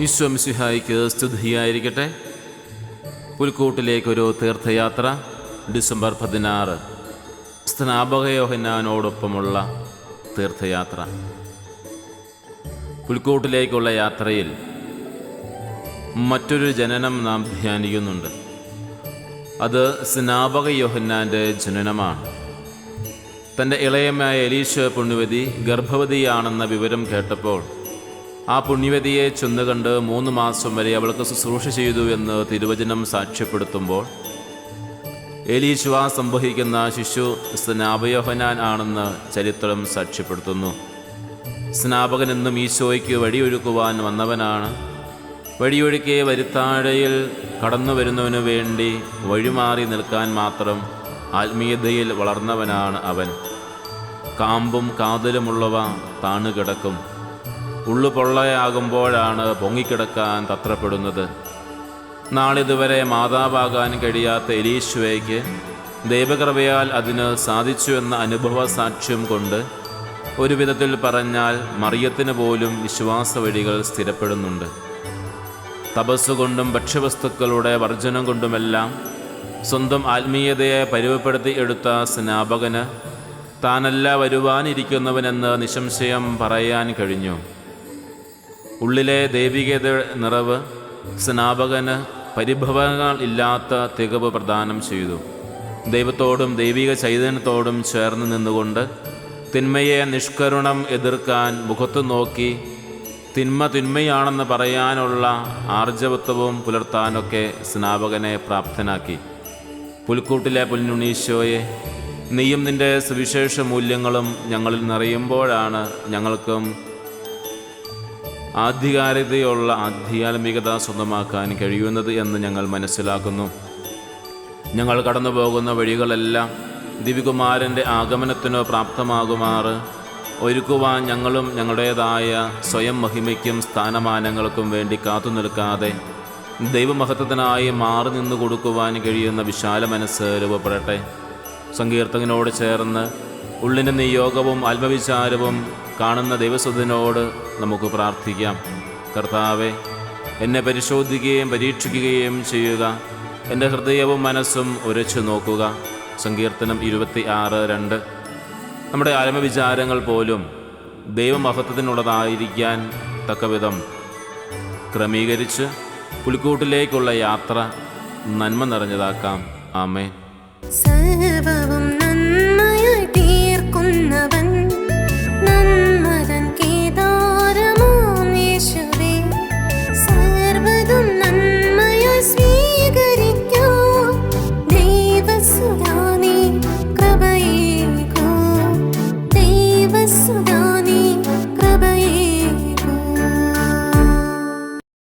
ഈശ്വംസിഹായിക്ക് സ്തുതിയായിരിക്കട്ടെ. പുൽക്കൂട്ടിലേക്കൊരു തീർത്ഥയാത്ര ഡിസംബർ പതിനാറ്. സ്നാപകയോഹന്നാനോടൊപ്പമുള്ള തീർത്ഥയാത്ര. പുൽക്കൂട്ടിലേക്കുള്ള യാത്രയിൽ മറ്റൊരു ജനനം നാം ധ്യാനിക്കുന്നുണ്ട്. അത് സ്നാപക യോഹന്നാന്റെ ജനനമാണ്. തന്റെ ഇളയമായ എലീശ പുണ്യവതി ഗർഭവതിയാണെന്ന വിവരം കേട്ടപ്പോൾ ആ പുണ്യവതിയെ ചെന്നുകണ്ട് മൂന്ന് മാസം വരെ അവൾക്ക് ശുശ്രൂഷ ചെയ്തു എന്ന് തിരുവചനം സാക്ഷ്യപ്പെടുത്തുമ്പോൾ എലീശുവ സംഭവിക്കുന്ന ശിശു സ്നാപയോഹനാൻ ആണെന്ന് ചരിത്രം സാക്ഷ്യപ്പെടുത്തുന്നു. സ്നാപകൻ എന്നും ഈശോയ്ക്ക് വഴിയൊഴുക്കുവാൻ വന്നവനാണ്. വഴിയൊഴുക്കിയ വരുത്താഴയിൽ കടന്നു വരുന്നവനു വേണ്ടി വഴിമാറി നിൽക്കാൻ മാത്രം ആത്മീയതയിൽ വളർന്നവനാണ് അവൻ. കാമ്പും കാതലുമുള്ളവ താണുകിടക്കും. ഉള്ളു പൊള്ളയാകുമ്പോഴാണ് പൊങ്ങിക്കിടക്കാൻ തത്രപ്പെടുന്നത്. നാളിതുവരെ മാതാവാകാൻ കഴിയാത്ത എലീശ്വയ്ക്ക് ദൈവകൃപയാൽ അതിന് സാധിച്ചു എന്ന അനുഭവ സാക്ഷ്യം കൊണ്ട് ഒരു വിധത്തിൽ പറഞ്ഞാൽ മറിയത്തിന് പോലും വിശ്വാസ വഴികൾ സ്ഥിരപ്പെടുന്നുണ്ട്. തപസ്സുകൊണ്ടും ഭക്ഷ്യവസ്തുക്കളുടെ വർജനം കൊണ്ടുമെല്ലാം സ്വന്തം ആത്മീയതയെ പരുവപ്പെടുത്തി എടുത്ത സ്നാപകന് താനല്ല വരുവാനിരിക്കുന്നവനെന്ന് നിശംശയം പറയാൻ കഴിഞ്ഞു. ഉള്ളിലെ ദൈവികത നിറവ് സ്നാപകന് പരിഭവങ്ങൾ ഇല്ലാത്ത തികവ് പ്രദാനം ചെയ്തു. ദൈവത്തോടും ദൈവിക ചൈതന്യത്തോടും ചേർന്ന് നിന്നുകൊണ്ട് തിന്മയെ നിഷ്കരുണം എതിർക്കാൻ മുഖത്തു നോക്കി തിന്മ തിന്മയാണെന്ന് പറയാനുള്ള ആർജവത്വവും പുലർത്താനൊക്കെ സ്നാപകനെ പ്രാപ്തനാക്കി. പുൽക്കൂട്ടിലെ പുൽനുണീശോയെ നീയും നിന്റെ സുവിശേഷ മൂല്യങ്ങളും ഞങ്ങളിൽ നിറയുമ്പോഴാണ് ഞങ്ങൾക്കും ആധികാരികതയുള്ള ആധ്യാത്മികത സ്വന്തമാക്കാൻ കഴിയുന്നത് എന്ന് ഞങ്ങൾ മനസ്സിലാക്കുന്നു. ഞങ്ങൾ കടന്നു പോകുന്ന വഴികളെല്ലാം ദിവികുമാരന്റെ ആഗമനത്തിനോ പ്രാപ്തമാകുമാറ്. ഒരുക്കുവാൻ ഞങ്ങളും ഞങ്ങളുടേതായ സ്വയം മഹിമയ്ക്കും സ്ഥാനമാനങ്ങൾക്കും വേണ്ടി കാത്തു നിൽക്കാതെ ദൈവമഹത്വത്തിനായി മാറി നിന്ന് കൊടുക്കുവാൻ കഴിയുന്ന വിശാല മനസ്സ് രൂപപ്പെടട്ടെ. സങ്കീർത്തകനോട് ചേർന്ന് ഉള്ളിന്റെ നിയോഗവും ആത്മവിചാരവും കാണുന്ന ദൈവസ്വത്തിനോട് നമുക്ക് പ്രാർത്ഥിക്കാം. കർത്താവെ എന്നെ പരിശോധിക്കുകയും പരീക്ഷിക്കുകയും ചെയ്യുക. എന്റെ ഹൃദയവും മനസ്സും ഉരച്ചു നോക്കുക. സങ്കീർത്തനം ഇരുപത്തി ആറ് രണ്ട്. നമ്മുടെ ആത്മവിചാരങ്ങൾ പോലും ദൈവമഹത്വത്തിനുള്ളതായിരിക്കാൻ തക്കവിധം. ക്രമീകരിച്ച് പുലിക്കൂട്ടിലേക്കുള്ള യാത്ര നന്മ നിറഞ്ഞതാക്കാം. ആമേ സർവവും